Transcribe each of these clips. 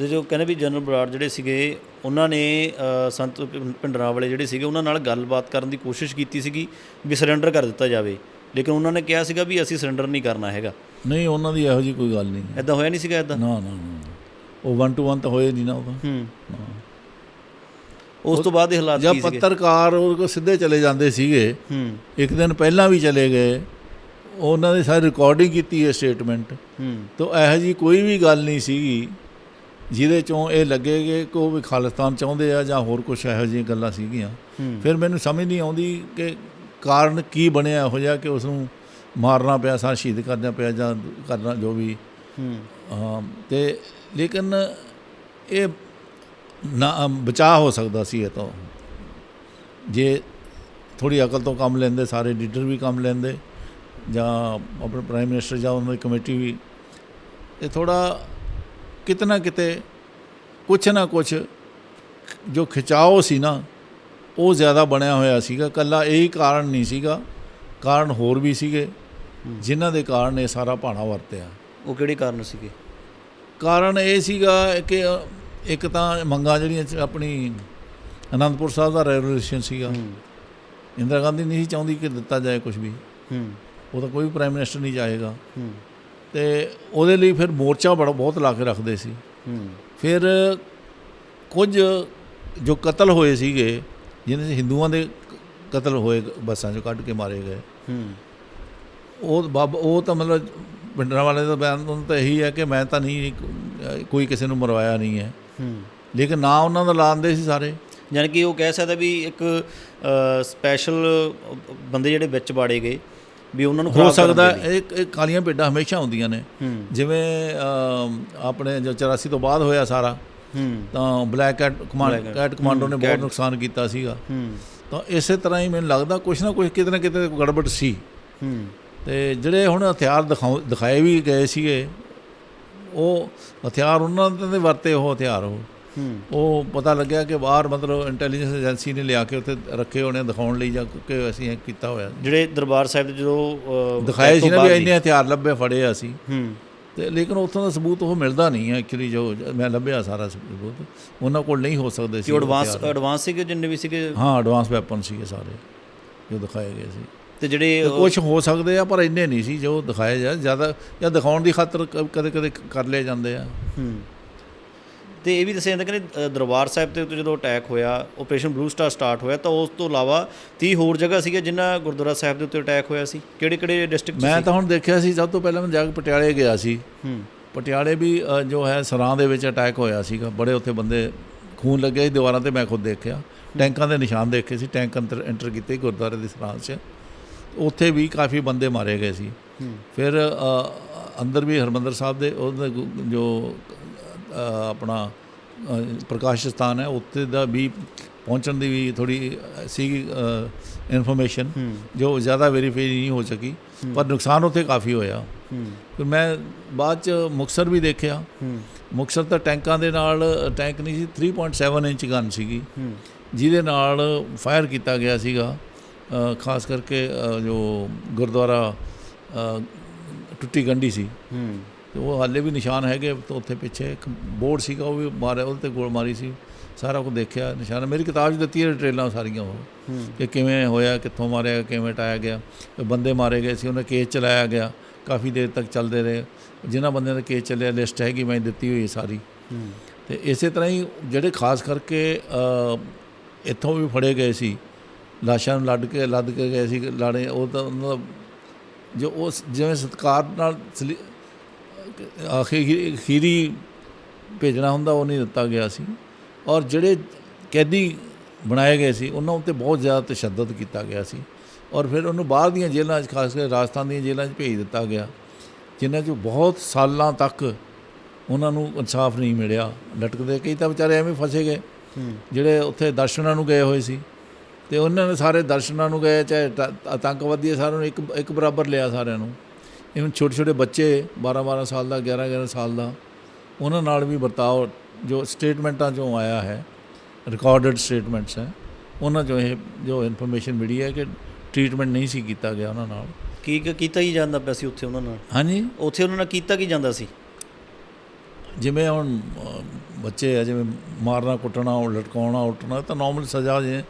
ਤੇ ਜੋ ਕਹਿੰਦੇ ਵੀ ਜਨਰਲ ਬਰਾੜ ਜਿਹੜੇ ਸੀਗੇ ਉਹਨਾਂ ਨੇ ਸੰਤ ਭਿੰਡਰਾਂ ਵਾਲੇ ਜਿਹੜੇ ਸੀਗੇ ਉਹਨਾਂ ਨਾਲ ਗੱਲਬਾਤ ਕਰਨ ਦੀ ਕੋਸ਼ਿਸ਼ ਕੀਤੀ ਸੀਗੀ ਵੀ ਸਰੈਂਡਰ ਕਰ ਦਿੱਤਾ ਜਾਵੇ। ਲੇਕਿਨ ਉਹਨਾਂ ਨੇ ਕਿਹਾ ਸੀਗਾ ਵੀ ਅਸੀਂ ਸਰੈਂਡਰ ਨਹੀਂ ਕਰਨਾ ਹੈਗਾ। ਨਹੀਂ ਉਹਨਾਂ ਦੀ ਇਹੋ ਜੀ ਕੋਈ ਗੱਲ ਨਹੀਂ। ਐਦਾਂ ਹੋਇਆ ਨਹੀਂ ਸੀਗਾ ਐਦਾਂ ਨਾ ਨਾ ਨਾ। ਉਹ 1 ਟੂ 1 ਤਾਂ ਹੋਏ ਨਹੀਂ ਨਾ ਉਹ ਤਾਂ ਹੂੰ ਉਸ ਤੋਂ ਬਾਅਦ ਦੇ ਹਾਲਾਤ ਕੀ ਸੀਗੇ? ਪੱਤਰਕਾਰ ਉਹ ਸਿੱਧੇ ਚਲੇ ਜਾਂਦੇ ਸੀਗੇ। ਹੂੰ। ਇੱਕ ਦਿਨ ਪਹਿਲਾਂ ਵੀ ਚਲੇ ਗਏ। ਉਹਨਾਂ ਦੀ ਸਾਰੀ ਰਿਕਾਰਡਿੰਗ ਕੀਤੀ ਹੈ ਸਟੇਟਮੈਂਟ ਹੂੰ। ਤਾਂ ਇਹੋ ਜੀ ਕੋਈ ਵੀ ਗੱਲ ਨਹੀਂ ਸੀਗੀ। ਜਿਹਦੇ ਚੋਂ ਇਹ ਲੱਗੇ ਕਿ ਕੋ ਵੀ ਖਾਲਿਸਤਾਨ ਚਾਹੁੰਦੇ ਆ ਜਾਂ ਹੋਰ ਕੁਝ ਇਹੋ ਜਿਹੀਆਂ ਗੱਲਾਂ ਸੀਗੀਆਂ। ਫਿਰ ਮੈਨੂੰ ਸਮਝ ਨਹੀਂ ਆਉਂਦੀ ਕਿ ਕਾਰਨ ਕੀ ਬਣਿਆ ਇਹੋ ਜਿਹਾ ਕਿ ਉਸ ਨੂੰ ਮਾਰਨਾ ਪਿਆ ਸਾਂ ਸ਼ਹੀਦ ਕਰਨਾ ਪਿਆ ਜਾਂ ਕਰਨਾ ਜੋ ਵੀ। ਹਾਂ, ਤੇ ਲੇਕਿਨ ਇਹ ਨਾ ਬਚਾ ਹੋ ਸਕਦਾ ਸੀ ਇਹ ਤੋਂ। ਜੇ ਥੋੜੀ ਅਕਲ ਤੋਂ ਕੰਮ ਲੈਂਦੇ ਸਾਰੇ ਲੀਡਰ ਵੀ ਕੰਮ ਲੈਂਦੇ ਜਾਂ ਆਪਣੇ ਪ੍ਰਾਈਮ ਮਿਨਿਸਟਰ ਜਾਂ ਉਹਨਾਂ ਦੀ ਕਮੇਟੀ ਵੀ ਇਹ ਥੋੜਾ ਕਿਤਨਾ ਕਿਤੇ ਕੁਛ ਨਾ ਕੁਛ ਜੋ ਖਿਚਾਓ ਸੀ ਨਾ ਉਹ ਜ਼ਿਆਦਾ ਬਣਿਆ ਹੋਇਆ ਸੀਗਾ। ਕੱਲਾ ਇਹੀ ਕਾਰਨ ਨਹੀਂ ਸੀਗਾ ਕਾਰਨ ਹੋਰ ਵੀ ਸੀਗੇ ਜਿਨ੍ਹਾਂ ਦੇ ਕਾਰਨ ਇਹ ਸਾਰਾ ਭਾਣਾ ਵਰਤਿਆ। ਉਹ ਕਿਹੜੇ ਕਾਰਨ ਸੀਗੇ? ਕਾਰਨ ਇਹ ਸੀਗਾ ਕਿ ਇੱਕ ਤਾਂ ਮੰਗਾਂ ਜਿਹੜੀਆਂ ਆਪਣੀ ਅਨੰਦਪੁਰ ਸਾਹਿਬ ਦਾ ਰੈਵੋਲੂਸ਼ਨ ਸੀਗਾ। ਇੰਦਰਾ ਗਾਂਧੀ ਨਹੀਂ ਚਾਹੁੰਦੀ ਕਿ ਦਿੱਤਾ ਜਾਏ ਕੁਝ ਵੀ। ਹੂੰ। ਉਹ ਤਾਂ ਕੋਈ ਵੀ ਪ੍ਰਾਈਮ ਮਿਨਿਸਟਰ ਨਹੀਂ ਹੂੰ। ਤੇ ਉਹਦੇ ਲਈ ਫਿਰ ਮੋਰਚਾ ਬੜਾ ਬਹੁਤ ਲਾ ਕੇ ਰੱਖਦੇ ਸੀ। ਫਿਰ ਕੁਝ ਜੋ ਕਤਲ ਹੋਏ ਸੀਗੇ ਜਿਹਨਾਂ ਹਿੰਦੂਆਂ ਦੇ ਕਤਲ ਹੋਏ ਬੱਸਾਂ 'ਚੋਂ ਕੱਢ ਕੇ ਮਾਰੇ ਗਏ। ਉਹ ਬਾਬ ਉਹ ਤਾਂ ਮਤਲਬ ਪਿੰਡਰਾਂ ਵਾਲੇ ਦਾ ਬਿਆਨ ਤੋਂ ਤਾਂ ਇਹੀ ਹੈ ਕਿ ਮੈਂ ਤਾਂ ਨਹੀਂ ਕੋਈ ਕਿਸੇ ਨੂੰ ਮਰਵਾਇਆ ਨਹੀਂ ਹੈ। ਹੂੰ। ਲੇਕਿਨ ਨਾ ਉਹਨਾਂ ਦਾ ਲਾਉਂਦੇ ਸੀ ਸਾਰੇ। ਯਾਨੀ ਕਿ ਉਹ ਕਹਿ ਸਕਦਾ ਵੀ ਇੱਕ ਸਪੈਸ਼ਲ ਬੰਦੇ ਜਿਹੜੇ ਵਿੱਚ ਬਾੜੇ ਗਏ ਵੀ ਉਹਨਾਂ ਨੂੰ ਹੋ ਸਕਦਾ। ਇਹ ਕਾਲੀਆਂ ਭੇਡਾਂ ਹਮੇਸ਼ਾ ਹੁੰਦੀਆਂ ਨੇ। ਜਿਵੇਂ ਆਪਣੇ ਜੋ 84 ਤੋਂ ਬਾਅਦ ਹੋਇਆ ਸਾਰਾ ਤਾਂ black cat command cat commando ਨੇ ਬਹੁਤ ਨੁਕਸਾਨ ਕੀਤਾ ਸੀਗਾ। ਤਾਂ ਇਸੇ ਤਰ੍ਹਾਂ ਹੀ ਮੈਨੂੰ ਲੱਗਦਾ ਕੁਛ ਨਾ ਕੁਛ ਕਿਤੇ ਨਾ ਕਿਤੇ ਗੜਬੜ ਸੀ। ਤੇ ਜਿਹੜੇ ਹੁਣ ਹਥਿਆਰ ਦਿਖਾਏ ਵੀ ਗਏ ਸੀਗੇ ਉਹ ਹਥਿਆਰ ਉਹਨਾਂ ਦੇ ਵਰਤੇ ਉਹ ਹਥਿਆਰ ਉਹ। ਹੂੰ ਉਹ ਪਤਾ ਲੱਗਿਆ ਕਿ ਬਾਹਰ ਮਤਲਬ ਇੰਟੈਲੀਜੈਂਸ ਏਜੰਸੀ ਨੇ ਲਿਆ ਕੇ ਉੱਥੇ ਰੱਖੇ ਹੋਣੇ ਦਿਖਾਉਣ ਲਈ ਜਾਂ ਕਿ ਅਸੀਂ ਇਹ ਕੀਤਾ ਹੋਇਆ। ਜਿਹੜੇ ਦਰਬਾਰ ਸਾਹਿਬ ਦੇ ਜਦੋਂ ਦਿਖਾਏ ਸੀ ਨਾ ਵੀ ਇੰਨੇ ਹਥਿਆਰ ਲੱਭੇ ਫੜੇ ਆ ਅਸੀਂ। ਹੂੰ। ਤੇ ਲੇਕਿਨ ਉੱਥੋਂ ਦਾ ਸਬੂਤ ਉਹ ਮਿਲਦਾ ਨਹੀਂ ਹੈ ਐਕਚੁਅਲੀ ਜੋ ਮੈਂ ਲੱਭਿਆ ਸਾਰਾ ਸਬੂਤ। ਉਹਨਾਂ ਕੋਲ ਨਹੀਂ ਹੋ ਸਕਦੇ ਸੀ ਐਡਵਾਂਸ। ਐਡਵਾਂਸ ਸੀਗੇ ਜਿੰਨੇ ਵੀ ਸੀਗੇ? ਹਾਂ ਐਡਵਾਂਸ ਵੈਪਨ ਸੀਗੇ ਸਾਰੇ ਜੋ ਦਿਖਾਏ ਗਏ ਸੀ। ਤੇ ਜਿਹੜੇ ਕੁਝ ਹੋ ਸਕਦੇ ਆ ਪਰ ਇੰਨੇ ਨਹੀਂ ਸੀ ਜੋ ਦਿਖਾਏ ਜਾ ਜ਼ਿਆਦਾ ਜਾਂ ਦਿਖਾਉਣ ਦੀ ਖਾਤਰ ਕਦੇ ਕਦੇ ਕਰ ਲਏ ਜਾਂਦੇ ਆ। ਹੂੰ। ਤੇ ਇਹ ਵੀ ਦੱਸਿਆ ਜਾਂਦਾ ਕਿ ਅ, ਦਰਬਾਰ ਸਾਹਿਬ ਤੇ ਜਦੋਂ ਅਟੈਕ ਹੋਇਆ ਆਪਰੇਸ਼ਨ ਬਲੂ ਸਟਾਰ ਸਟਾਰਟ ਹੋਇਆ ਤਾਂ ਉਸ ਤੋਂ ਇਲਾਵਾ 30 ਹੋਰ ਜਗ੍ਹਾ ਸੀਗੇ ਜਿਨ੍ਹਾਂ ਗੁਰਦੁਆਰਾ ਸਾਹਿਬ ਦੇ ਉੱਤੇ ਅਟੈਕ ਹੋਇਆ ਸੀ। ਕਿਹੜੇ ਕਿਹੜੇ ਡਿਸਟ੍ਰਿਕਟ ਮੈਂ ਤਾਂ ਹੁਣ ਦੇਖਿਆ ਸੀ ਸਭ ਤੋਂ ਪਹਿਲਾਂ ਮੈਂ ਜਾ ਕੇ ਪਟਿਆਲੇ ਗਿਆ ਸੀ। ਹੂੰ। ਪਟਿਆਲੇ ਵੀ ਜੋ ਹੈ ਸਰਾਂ ਦੇ ਵਿੱਚ ਅਟੈਕ ਹੋਇਆ ਸੀਗਾ। ਬੜੇ ਉੱਥੇ ਬੰਦੇ ਖੂਨ ਲੱਗਿਆ ਸੀ ਦੀਵਾਰਾਂ ਤੇ ਮੈਂ ਖੁਦ ਦੇਖਿਆ। ਟੈਂਕਾਂ ਦੇ ਨਿਸ਼ਾਨ ਦੇਖੇ ਸੀ ਟੈਂਕ ਅੰਦਰ ਐਂਟਰ ਕੀਤੇ ਗੁਰਦੁਆਰੇ ਦੀ ਸਰਾਂ 'ਚ। ਉੱਥੇ ਵੀ ਕਾਫੀ ਬੰਦੇ ਮਾਰੇ ਗਏ ਸੀ। ਹੂੰ। ਫਿਰ ਅੰਦਰ ਵੀ ਹਰਮੰਦਰ ਸਾਹਿਬ ਦੇ ਉਹਦੇ ਜੋ ਆਪਣਾ ਪ੍ਰਕਾਸ਼ ਸਥਾਨ ਹੈ ਉੱਥੇ ਦਾ ਵੀ ਪਹੁੰਚਣ ਦੀ ਵੀ ਥੋੜੀ ਸੀ ਇਨਫੋਰਮੇਸ਼ਨ ਜੋ ਜ਼ਿਆਦਾ ਵੈਰੀਫਾਈ ਨਹੀਂ ਹੋ ਸਕੀ ਪਰ ਨੁਕਸਾਨ ਉੱਥੇ ਕਾਫੀ ਹੋਇਆ। ਫਿਰ ਮੈਂ ਬਾਅਦ ਚ ਮੁਕਸਰ ਵੀ ਦੇਖਿਆ। ਮੁਕਸਰ ਤਾਂ ਟੈਂਕਾਂ ਦੇ ਨਾਲ ਟੈਂਕ ਨਹੀਂ ਸੀ 3.7 ਇੰਚ ਗਨ ਸੀਗੀ। ਜਿਹਦੇ ਨਾਲ ਫਾਇਰ ਕੀਤਾ ਗਿਆ ਸੀਗਾ। ਖਾਸ ਕਰਕੇ ਜੋ ਗੁਰਦੁਆਰਾ ਟੁੱਟੀ ਗੰਢੀ ਸੀ। ਤੇ ਉਹ ਹਾਲੇ ਵੀ ਨਿਸ਼ਾਨ ਹੈਗੇ, ਤੇ ਉੱਥੇ ਪਿੱਛੇ ਇੱਕ ਬੋਰਡ ਸੀਗਾ, ਉਹ ਵੀ ਮਾਰਿਆ, ਉਹਦੇ ਤੇ ਗੋਲ ਮਾਰੀ ਸੀ। ਸਾਰਾ ਕੁਝ ਦੇਖਿਆ, ਨਿਸ਼ਾਨ। ਮੇਰੀ ਕਿਤਾਬ 'ਚ ਦਿੱਤੀ ਹੈ ਡਿਟੇਲਾਂ ਸਾਰੀਆਂ ਉਹ, ਕਿ ਕਿਵੇਂ ਹੋਇਆ, ਕਿੱਥੋਂ ਮਾਰਿਆ, ਕਿਵੇਂ ਟਾਇਆ ਗਿਆ। ਬੰਦੇ ਮਾਰੇ ਗਏ ਸੀ, ਉਹਨਾਂ ਕੇਸ ਚਲਾਇਆ ਗਿਆ, ਕਾਫੀ ਦੇਰ ਤੱਕ ਚੱਲਦੇ ਰਹੇ। ਜਿਨ੍ਹਾਂ ਬੰਦਿਆਂ ਦਾ ਕੇਸ ਚੱਲਿਆ, ਲਿਸਟ ਹੈਗੀ, ਮੈਂ ਦਿੱਤੀ ਹੋਈ ਹੈ ਸਾਰੀ। ਹੂੰ ਤੇ ਇਸੇ ਤਰ੍ਹਾਂ ਹੀ ਜਿਹੜੇ ਖਾਸ ਕਰਕੇ ਇੱਥੋਂ ਵੀ ਫੜੇ ਗਏ ਸੀ, ਲਾਸ਼ਾਂ ਨੂੰ ਲੱਦ ਕੇ ਲੱਦ ਕੇ ਗਏ ਸੀ, ਲਾੜੇ, ਉਹ ਤਾਂ ਉਹਨਾਂ ਦਾ, ਜੋ ਉਸ, ਜਿਵੇਂ ਸਤਕਾਰ ਨਾਲ ਆਖਿਰ ਖੀਰੀ ਭੇਜਣਾ ਹੁੰਦਾ ਉਹ ਨਹੀਂ ਦਿੱਤਾ ਗਿਆ ਸੀ। ਔਰ ਜਿਹੜੇ ਕੈਦੀ ਬਣਾਏ ਗਏ ਸੀ ਉਹਨਾਂ ਉੱਤੇ ਬਹੁਤ ਜ਼ਿਆਦਾ ਤਸ਼ੱਦਦ ਕੀਤਾ ਗਿਆ ਸੀ। ਔਰ ਫਿਰ ਉਹਨੂੰ ਬਾਹਰ ਦੀਆਂ ਜੇਲ੍ਹਾਂ 'ਚ ਖਾਸ ਕਰਕੇ ਰਾਜਸਥਾਨ ਦੀਆਂ ਜੇਲ੍ਹਾਂ 'ਚ ਭੇਜ ਦਿੱਤਾ ਗਿਆ ਜਿਨ੍ਹਾਂ 'ਚ ਬਹੁਤ ਸਾਲਾਂ ਤੱਕ ਉਹਨਾਂ ਨੂੰ ਇਨਸਾਫ ਨਹੀਂ ਮਿਲਿਆ। ਲਟਕਦੇ ਕਈ ਤਾਂ ਵਿਚਾਰੇ ਐਵੇਂ ਫਸੇ ਗਏ। ਜਿਹੜੇ ਉੱਥੇ ਦਰਸ਼ਨਾਂ ਨੂੰ ਗਏ ਹੋਏ ਸੀ। ਤੇ ਉਹਨਾਂ ਨੇ ਸਾਰੇ ਦਰਸ਼ਨਾਂ ਨੂੰ ਗਏ ਚਾਹੇ ਆਤੰਕਵਾਦੀ ਸਾਰਿਆਂ ਨੂੰ ਇੱਕ ਇੱਕ ਬਰਾਬਰ ਲਿਆ ਸਾਰਿਆਂ ਨੂੰ। ਇਵਨ ਛੋਟੇ ਛੋਟੇ ਬੱਚੇ 12 12 ਸਾਲ ਦਾ 11 11 ਸਾਲ ਦਾ ਉਹਨਾਂ ਨਾਲ ਵੀ ਵਰਤਾਓ ਜੋ ਸਟੇਟਮੈਂਟਾਂ 'ਚੋਂ ਆਇਆ ਹੈ ਰਿਕਾਰਡਡ ਸਟੇਟਮੈਂਟਸ ਹੈ ਉਹਨਾਂ 'ਚੋਂ ਇਹ ਜੋ ਇਨਫੋਰਮੇਸ਼ਨ ਮਿਲੀ ਹੈ ਕਿ ਟ੍ਰੀਟਮੈਂਟ ਨਹੀਂ ਸੀ ਕੀਤਾ ਗਿਆ ਉਹਨਾਂ ਨਾਲ। ਕੀ ਕੀਤਾ ਕੀ ਜਾਂਦਾ ਪਿਆ ਸੀ ਉੱਥੇ ਉਹਨਾਂ ਨਾਲ? ਹਾਂਜੀ। ਉੱਥੇ ਉਹਨਾਂ ਨਾਲ ਕੀਤਾ ਕੀ ਜਾਂਦਾ ਸੀ? ਜਿਵੇਂ ਹੁਣ ਬੱਚੇ ਆ ਜਿਵੇਂ ਮਾਰਨਾ ਕੁੱਟਣਾ ਉਹ ਲਟਕਾਉਣਾ ਉੱਟਣਾ ਤਾਂ ਨਾਰਮਲ ਸਜ਼ਾ ਜੇ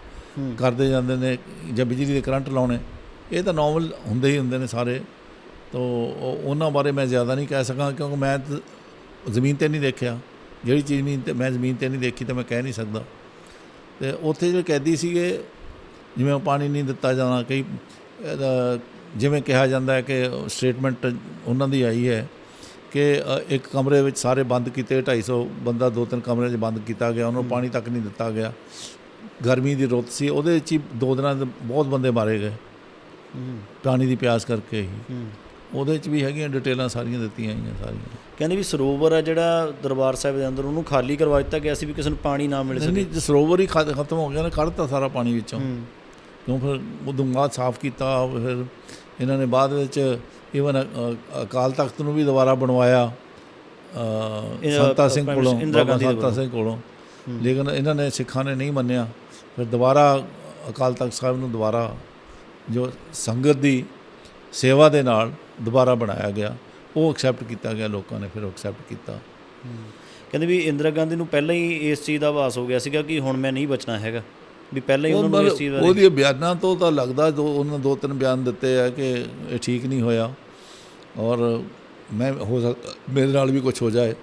ਕਰਦੇ ਜਾਂਦੇ ਨੇ ਜਾਂ ਬਿਜਲੀ ਦੇ ਕਰੰਟ ਲਾਉਣੇ ਇਹ ਤਾਂ ਨਾਰਮਲ ਹੁੰਦੇ ਹੀ ਹੁੰਦੇ ਨੇ ਸਾਰੇ। ਤੋ ਉਹ- ਉਹਨਾਂ ਬਾਰੇ ਮੈਂ ਜ਼ਿਆਦਾ ਨਹੀਂ ਕਹਿ ਸਕਾਂ ਕਿਉਂਕਿ ਮੈਂ ਜ਼ਮੀਨ ਤੇ ਨਹੀਂ ਦੇਖਿਆ। ਜਿਹੜੀ ਚੀਜ਼ ਤੇ ਮੈਂ ਜ਼ਮੀਨ ਤੇ ਨਹੀਂ ਦੇਖੀ ਤਾਂ ਮੈਂ ਕਹਿ ਨਹੀਂ ਸਕਦਾ। ਤੇ ਉੱਥੇ ਜਿਹੜੇ ਕੈਦੀ ਸੀਗੇ ਜਿਵੇਂ ਉਹ ਪਾਣੀ ਨਹੀਂ ਦਿੱਤਾ ਜਾਣਾ ਕਈ ਜਿਵੇਂ ਕਿਹਾ ਜਾਂਦਾ ਹੈ ਕਿ ਸਟੇਟਮੈਂਟ ਉਹਨਾਂ ਦੀ ਆਈ ਹੈ ਕਿ ਇੱਕ ਕਮਰੇ ਵਿੱਚ ਸਾਰੇ ਬੰਦ ਕੀਤੇ 250 ਬੰਦਾ ਦੋ ਤਿੰਨ ਕਮਰਿਆਂ 'ਚ ਬੰਦ ਕੀਤਾ ਗਿਆ ਉਹਨੂੰ ਪਾਣੀ ਤੱਕ ਨਹੀਂ ਦਿੱਤਾ ਗਿਆ। ਗਰਮੀ ਦੀ ਰੁੱਤ ਸੀ ਉਹਦੇ ਵਿੱਚ ਹੀ ਦੋ ਦਿਨਾਂ ਦੇ ਬਹੁਤ ਬੰਦੇ ਮਾਰੇ ਗਏ। ਪਾਣੀ ਦੀ ਪਿਆਸ ਕਰਕੇ ਹੀ। ਉਹਦੇ ਵਿੱਚ ਵੀ ਹੈਗੀਆਂ ਡਿਟੇਲਾਂ ਸਾਰੀਆਂ ਦਿੱਤੀਆਂ ਹੋਈਆਂ ਸਾਰੀਆਂ। ਕਹਿੰਦੇ ਵੀ ਸਰੋਵਰ ਆ ਜਿਹੜਾ ਦਰਬਾਰ ਸਾਹਿਬ ਦੇ ਅੰਦਰ ਉਹਨੂੰ ਖਾਲੀ ਕਰਵਾ ਦਿੱਤਾ ਗਿਆ ਸੀ ਵੀ ਕਿਸੇ ਨੂੰ ਪਾਣੀ ਨਾ ਮਿਲ ਸਕੇ। ਨਹੀਂ ਸਰੋਵਰ ਹੀ ਖਤ- ਖਤਮ ਹੋ ਗਿਆ ਨਾ ਕੱਢਤਾ ਸਾਰਾ ਪਾਣੀ ਵਿੱਚੋਂ। ਕਿਉਂ ਫਿਰ ਉਦੋਂ ਬਾਅਦ ਸਾਫ਼ ਕੀਤਾ ਫਿਰ ਇਹਨਾਂ ਨੇ ਬਾਅਦ ਵਿੱਚ ਈਵਨ ਅਕਾਲ ਤਖਤ ਨੂੰ ਵੀ ਦੁਬਾਰਾ ਬਣਵਾਇਆ ਸੰਤਾ ਸਿੰਘ ਕੋਲੋਂ ਸੰਤਾ ਸਿੰਘ ਕੋਲੋਂ। ਲੇਕਿਨ ਇਹਨਾਂ ਨੇ ਸਿੱਖਾਂ ਨੇ ਨਹੀਂ ਮੰਨਿਆ। ਫਿਰ ਦੁਬਾਰਾ ਅਕਾਲ ਤਖਤ ਸਾਹਿਬ ਨੂੰ ਦੁਬਾਰਾ ਜੋ ਸੰਗਤ ਦੀ ਸੇਵਾ ਦੇ ਨਾਲ ਦੁਬਾਰਾ ਬਣਾਇਆ ਗਿਆ ਉਹ ਐਕਸੈਪਟ ਕੀਤਾ ਗਿਆ ਲੋਕਾਂ ਨੇ ਫਿਰ ਐਕਸੈਪਟ ਕੀਤਾ। ਕਹਿੰਦੇ ਵੀ ਇੰਦਰਾ ਗਾਂਧੀ ਨੂੰ ਪਹਿਲਾਂ ਹੀ ਇਸ ਚੀਜ਼ ਦਾ ਆਭਾਸ ਹੋ ਗਿਆ ਸੀਗਾ ਕਿ ਹੁਣ ਮੈਂ ਨਹੀਂ ਬਚਣਾ ਹੈਗਾ। ਵੀ ਪਹਿਲਾਂ ਹੀ ਉਹ ਉਹਨਾਂ ਨੂੰ ਇਸ ਚੀਜ਼ ਉਹਦੇ ਬਿਆਨਾਂ ਤੋਂ ਤਾਂ ਲੱਗਦਾ ਦੋ ਉਹਨਾਂ ਦੋ ਤਿੰਨ ਬਿਆਨ ਦਿੱਤੇ ਆ ਕਿ ਇਹ ਠੀਕ ਨਹੀਂ ਹੋਇਆ। ਔਰ ਮੈਂ ਹੋ ਸਕਦਾ ਮੇਰੇ ਨਾਲ ਵੀ ਕੁਝ ਹੋ ਜਾਏ।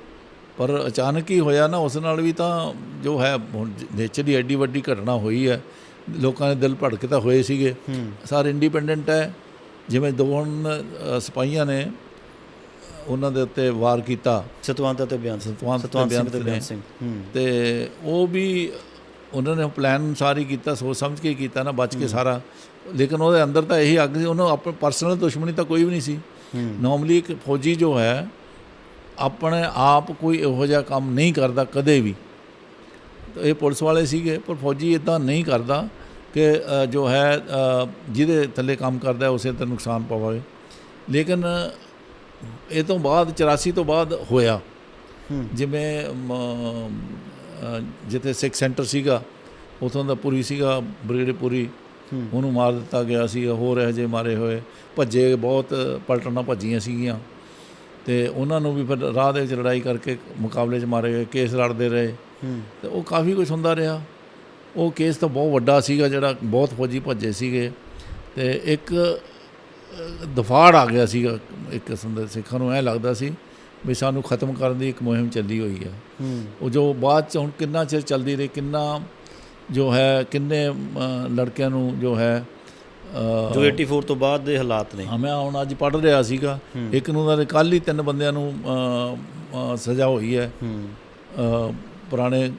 ਪਰ ਅਚਾਨਕ ਹੀ ਹੋਇਆ ਨਾ ਉਸ ਨਾਲ ਵੀ ਤਾਂ ਜੋ ਹੈ ਨੇਚਰ ਦੀ ਐਡੀ ਵੱਡੀ ਘਟਨਾ ਹੋਈ ਹੈ। ਲੋਕਾਂ ਦੇ ਦਿਲ ਭੜਕੇ ਤਾਂ ਹੋਏ ਸੀਗੇ। ਸਾਰੇ ਇੰਡੀਪੈਂਡੈਂਟ ਹੈ। ਜਿਵੇਂ ਦੋ ਹੁਣ ਸਿਪਾਹੀਆਂ ਨੇ ਉਹਨਾਂ ਦੇ ਉੱਤੇ ਵਾਰ ਕੀਤਾ। ਸਤਵੰਤ ਅਤੇ ਬਿਆਨ ਸਤਵੰਤ ਤੇ ਬਿਆਨ ਤੇ ਸਿੰਘ ਤੇ ਉਹ ਵੀ ਉਹਨਾਂ ਨੇ ਪਲਾਨ ਅਨੁਸਾਰ ਹੀ ਕੀਤਾ ਸੋਚ ਸਮਝ ਕੇ ਕੀਤਾ ਨਾ ਬਚ ਕੇ ਸਾਰਾ। ਲੇਕਿਨ ਉਹਦੇ ਅੰਦਰ ਤਾਂ ਇਹੀ ਅੱਗ ਸੀ ਉਹਨੂੰ ਆਪਣੀ ਪਰਸਨਲ ਦੁਸ਼ਮਣੀ ਤਾਂ ਕੋਈ ਵੀ ਨਹੀਂ ਸੀ। ਨਾਰਮਲੀ ਇੱਕ ਫੌਜੀ ਜੋ ਹੈ ਆਪਣੇ ਆਪ ਕੋਈ ਇਹੋ ਜਿਹਾ ਕੰਮ ਨਹੀਂ ਕਰਦਾ ਕਦੇ ਵੀ। ਤਾਂ ਇਹ ਪੁਲਿਸ ਵਾਲੇ ਸੀਗੇ ਪਰ ਫੌਜੀ ਇਦਾਂ ਨਹੀਂ ਕਰਦਾ। ਕਿ ਜੋ ਹੈ ਜਿਹਦੇ ਥੱਲੇ ਕੰਮ ਕਰਦਾ ਉਸੇ ਤੇ ਨੁਕਸਾਨ ਪਵਾਵੇ। ਲੇਕਿਨ ਇਹ ਤੋਂ ਬਾਅਦ 84 ਤੋਂ ਬਾਅਦ ਹੋਇਆ। ਜਿਵੇਂ ਜਿੱਥੇ ਸਿੱਖ ਸੈਂਟਰ ਸੀਗਾ ਉਥੋਂ ਦਾ ਪੁਰੀ ਸੀਗਾ ਬ੍ਰਿਗੇਡ ਪੁਰੀ। ਉਹਨੂੰ ਮਾਰ ਦਿੱਤਾ ਗਿਆ ਸੀ ਹੋਰ ਇਹੋ ਜਿਹੇ ਮਾਰੇ ਹੋਏ। ਭੱਜੇ ਬਹੁਤ ਪਲਟਣਾ ਭੱਜੀਆਂ ਸੀਗੀਆਂ। ਤੇ ਉਹਨਾਂ ਨੂੰ ਵੀ ਫਿਰ ਰਾਹ ਦੇ ਵਿੱਚ ਲੜਾਈ ਕਰਕੇ ਮੁਕਾਬਲੇ 'ਚ ਮਾਰੇ ਗਏ ਕੇਸ ਲੜਦੇ ਰਹੇ। ਤੇ ਉਹ ਕਾਫੀ ਕੁਝ ਹੁੰਦਾ ਰਿਹਾ। ਉਹ ਕੇਸ ਤਾਂ ਬਹੁਤ ਵੱਡਾ ਸੀਗਾ ਜਿਹੜਾ ਬਹੁਤ ਫੌਜੀ ਭੱਜੇ ਸੀਗੇ ਤੇ ਇੱਕ ਦਫਾੜ ਆ ਗਿਆ ਸੀਗਾ ਇੱਕ ਕਿਸਮ ਦਾ ਸਿੱਖਾਂ ਨੂੰ ਐ ਲੱਗਦਾ ਸੀ ਵੀ ਸਾਨੂੰ ਖਤਮ ਕਰਨ ਦੀ ਇੱਕ ਮੁਹਿੰਮ ਚੱਲੀ ਹੋਈ ਹੈ। ਉਹ ਜੋ ਬਾਅਦ ਚ ਹੁਣ ਕਿੰਨਾ ਚਿਰ ਚੱਲਦੀ ਰਹੀ ਕਿੰਨਾ ਜੋ ਹੈ ਕਿੰਨੇ ਲੜਕਿਆਂ ਨੂੰ ਜੋ ਹੈ ਜੋ 84 ਤੋਂ ਬਾਅਦ ਦੇ ਹਾਲਾਤ ਨੇ। ਹਾਂ ਮੈਂ ਹੁਣ ਅੱਜ ਪੜ੍ਹ ਰਿਹਾ ਸੀਗਾ। ਇੱਕ ਨੂੰ ਤਾਂ ਕੱਲ ਹੀ ਤਿੰਨ ਬੰਦਿਆਂ ਨੂੰ ਸਜ਼ਾ ਹੋਈ ਹੈ। ਪੁਰਾਣੇ